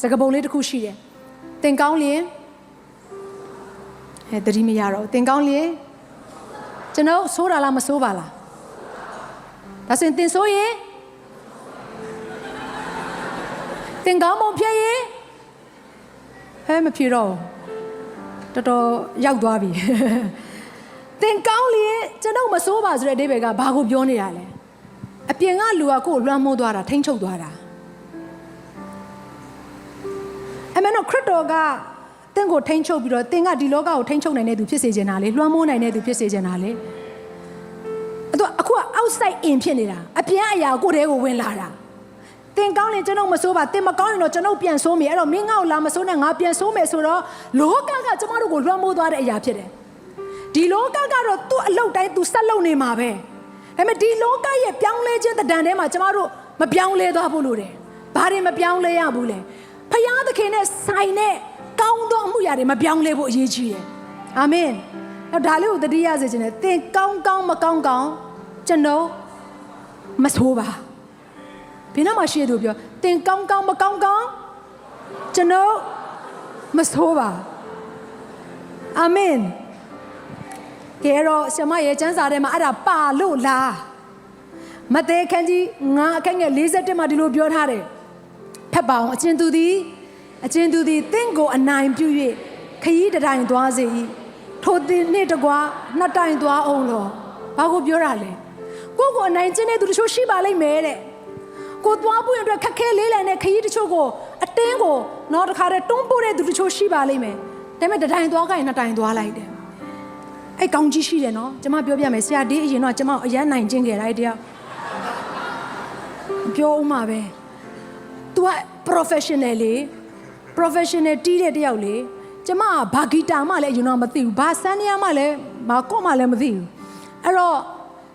စကားပုံလေးတစ်ခုရှိတယ်သင်ကောင်းလျင်ဟဲ့တတိမရတော့ဘူးသင်ကောင်းလျင်ကျွန်တော်ဆိုးတာလားမဆိုးပါလားဒါဆိုရင်သင်ဆိုးရင်သင်ကောင်းပုံဖြစ်ရင်ဟဲ့မဖြစ်တော့ဘူးတော်တော်ရောက်သွားပြီသင်ကောင်းလျင်ကျွန်တော်မဆိုးပါဆိုတဲ့အဓိပ္ပာယ်ကဘာကိုပြောနေတာလဲအပြင်ကလူကကိုယ်လွှမ်းမိုးသွားတာထိမ့်ချုပ်သွားတာ မှန်တော့ခရစ်တော်ကသင်ကိုထိမ့်ချုပ်ပြီးတော့သင်ကဒီလောကကိုထိမ့်ချုပ်နိုင်တဲ့သူဖြစ်စေချင်တာလေလွှမ်းမိုးနိုင်တဲ့သူဖြစ်စေချင်တာလေအဲ့တော့အခုက outside in ဖြစ်နေတာအပြင်အရာကိုယ်တည်းကိုဝင်လာတာသင်ကောင်းရင်ကျွန်တော်မဆိုးပါသင်မကောင်းရင်တော့ကျွန်တော်ပြန်ဆိုးမယ်အဲ့တော့မင်းငါ့ကိုလာမဆိုးနဲ့ငါပြန်ဆိုးမယ်ဆိုတော့လောကကကျွန်တော်တို့ကိုလွှမ်းမိုးသွားတဲ့အရာဖြစ်တယ်ဒီလောကကတော့သူ့အလုပ်တိုင်းသူဆက်လုပ်နေမှာပဲဒါပေမဲ့ဒီလောကရဲ့ပြောင်းလဲခြင်းတဒံထဲမှာကျမတို့မပြောင်းလဲသွားဖို့လိုတယ်ဘာတွေမပြောင်းလဲရဘူးလဲ ဖယားသခင်နဲ့ဆိုင်တဲ့ကောင်းသောအမှုရာတွေမပြောင်းလဲဖို့အရေးကြီးတယ်အာမင်အဲ့ဒါလေးကိုသတိရစေချင်တယ်သင်ကောင်းကောင်းမကောင်းကောင်းကျွန်တော်မဆိုးပါဘယ်နှမရှိသူပြောသင်ကောင်းကောင်းမကောင်းကောင်းကျွန်တော်မဆိုးပါအာမင်ကဲတော့ဆ iam ရဲ့ကျမ်းစာထဲမှာအဲ့ဒါပါလို့လားမသေးခန်းကြီးငါအခက်ငယ်41မှာဒီလိုပြောထားတယ် ဖက်ပါအောင်အကျဉ်သူသည်အကျဉ်သူသည်တင့်ကိုအနိုင်ပြု၍ခရီးတစ်တိုင်သွားစေ၏ထိုတင်နှင့်တကွာနှစ်တိုင်သွားအောင်လို့ဘာကိုပြောတာလဲကိုယ့်ကိုအနိုင်ကျင့်တဲ့သူတချို့ရှိပါလိမ့်မယ်တဲ့ကိုသွားဖို့အတွက်ခက်ခဲလေးလံတဲ့ခရီးတချို့ကိုအတင်းကိုနောက်တစ်ခါတည်းတွန်းပို့တဲ့သူတချို့ရှိပါလိမ့်မယ်ဒါပေမဲ့တစ်တိုင်သွားခိုင်းနှစ်တိုင်သွားလိုက်တယ်အဲ့ကောင်းကြီးရှိတယ်နော်ကျမပြောပြမယ်ဆရာဒီအရင်တော့ကျမအရန်နိုင်ကျင့်ခဲ့တာအဲ့တယောက်ပြောဦးမှာပဲ तू က professional လေ professional တီးတဲ့တယောက်လေကျမကဘာဂီတာမှလည်းအရင်တော့မသိဘူးဘာစန်းနေရမှလည်းဘာကော့မှလည်းမသိဘူးအဲ့တော့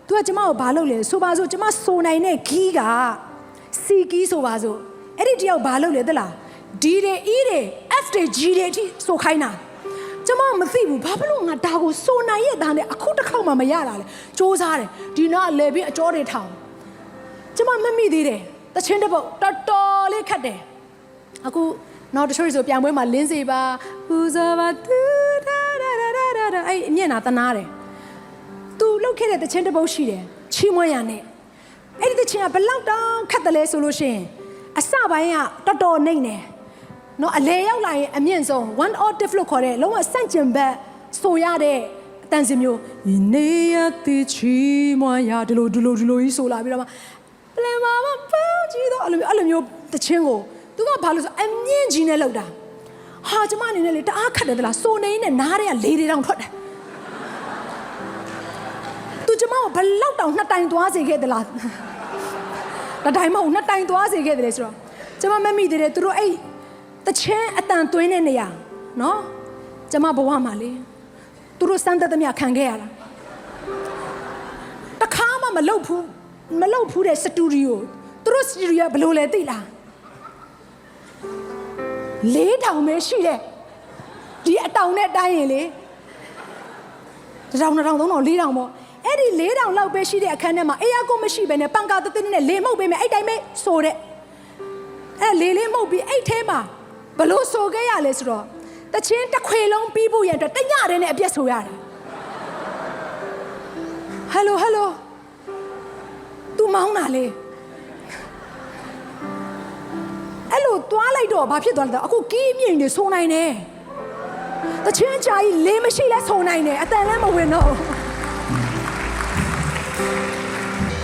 तू ကကျမကိုဘာလုပ်လဲဆိုပါစို့ကျမဆိုနိုင်တဲ့ခီးကစီကီးဆိုပါစို့အဲ့ဒီတယောက်ဘာလုပ်လဲသလား D တွေ E တွေ F တွေ G တွေအထိဆိုခိုင်းတာကျမမသိဘူးဘာဖြစ်လို့ငါဒါကိုစိုးနိုင်ရဲ့သားနဲ့အခုတစ်ခေါက်မှမရတာလဲစူးစားတယ်ဒီနာလေပြီးအကျော်တွေထောင်ကျမမမိသေးတယ် တချင်းတစ်ပုတ်တော်တော်လေးခတ်တယ်အခုနောက်တစ်ချို့ဆိုပြန်ပွဲမှာလင်းစီပါပူဇော်ပါတူဒါဒါဒါဒါဒါဒါအဲ့အမျက်နာတနာတယ်သူလှုပ်ခဲ့တဲ့တချင်းတစ်ပုတ်ရှိတယ်ချီးမွမ်းရနဲ့အဲ့ဒီတချင်းကဘလောက်တောင်ခတ်တယ်လဲဆိုလို့ရှိရင်အစပိုင်းကတော်တော်နှိမ့်တယ်နော်အလဲရောက်လာရင်အမြင့်ဆုံး one octave လို့ခေါ်တဲ့လုံးဝဆန့်ကျင်ဘက်ဆိုရတဲ့အတန်စင်မျိုးဒီနေရတိချီမွာရဒီလိုဒီလိုဒီလိုကြီးဆိုလာပြီးတော့မှပလင်မာမပေါင်း ကြည့်တော့အဲ့လိုမျိုးအဲ့လိုမျိုးတချင်းကိုသူကဘာလို့ဆိုအမြင့်ကြီးနဲ့လောက်တာဟာကျမအနေနဲ့လေတအားခတ်တယ်သလားစိုးနေနဲ့နားတွေကလေတွေတောင်ထွက်တယ်သူကျမကိုဘလောက်တောင်နှစ်တိုင်သွားစေခဲ့သလားတတိုင်မဟုတ်နှစ်တိုင်သွားစေခဲ့တယ်လေဆိုတော့ကျမမမိသေးတယ်သူတို့အဲ့တချင်းအတန်သွင်းတဲ့နေရာနော်ကျမဘဝမှာလေသူတို့စမ်းသက်သမျှခံခဲ့ရတာတခါမှမလုပ်ဘူးမလုပ်ဘူးတဲ့စတူဒီယို သူတို့စတူဒီယိုဘယ်လိုလဲသိလားလေးတောင်ပဲရှိတယ်ဒီအတောင်နဲ့တိုင်းရင်လေတစ်တောင်တစ်တောင်သုံးတောင်လေးတောင်ပေါ့အဲ့ဒီလေးတောင်လောက်ပဲရှိတဲ့အခန်းထဲမှာအေးရကိုမရှိဘဲနဲ့ပန်ကာတသိနဲ့လေမှုတ်ပေးမယ်အဲ့တိုင်းပဲဆိုတဲ့အဲ့လေလေးမှုတ်ပြီးအဲ့ထဲမှာဘလို့ဆိုခဲ့ရလဲဆိုတော့တချင်းတစ်ခွေလုံးပြီးဖို့ရတဲ့တညတည်းနဲ့အပြက်ဆိုရတယ်ဟယ်လိုဟယ်လို तू မောင်းတာလေ အဲ့လိုတွားလိုက်တော့ဘာဖြစ်သွားလဲအခုကီးမြင့်နေဆိုနိုင်တယ်တချင်းကြာကြီးလေးမရှိလဲဆိုနိုင်တယ်အတန်လည်းမဝင်တော့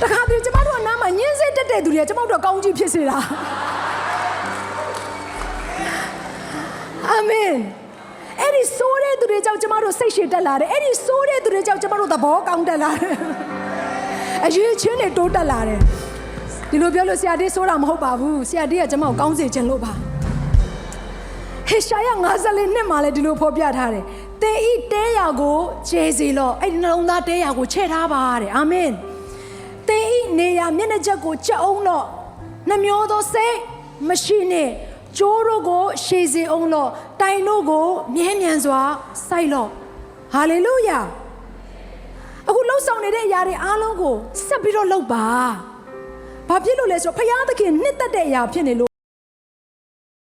တခါတည်းကျမတို့ကနားမှာညင်းစိတ်တက်တဲ့သူတွေကကျမတို့ကောင်းကြီးဖြစ်စေတာအာမင်အဲ့ဒီဆိုးတဲ့သူတွေကြောင့်ကျမတို့စိတ်ရှည်တက်လာတယ်အဲ့ဒီဆိုးတဲ့သူတွေကြောင့်ကျမတို့သဘောကောင်းတက်လာတယ်အရေးချင်းတွေတိုးတက်လာတယ် ဒီလိုပြောလို့ဆရာတေးဆိုးတာမဟုတ်ပါဘူးဆရာတေးကကျမကိုကောင်းစေခြင်းလို့ပါဟေရှာယ54နှစ်မှာလည်းဒီလိုဖော်ပြထားတယ်တေဤတဲရာကိုခြေစီလို့အဲ့ဒီနှလုံးသားတဲရာကိုချဲ့ထားပါတဲ့အာမင်တေဤနေရာမျက်နှာချက်ကိုချက်အောင်တော့နှမျောသောစိတ်မရှိနဲ့ကျိုးတို့ကိုရှေစီအောင်လို့တိုင်တို့ကိုမြဲမြံစွာစိုက်လို့ဟာလေလုယာအခုလှုပ်ဆောင်နေတဲ့အရာတွေအားလုံးကိုဆက်ပြီးတော့လှုပ်ပါ ဘာဖြစ်လို့လဲဆိုတော့ဖခင်သခင်နှစ်သက်တဲ့အရာဖြစ်နေလို့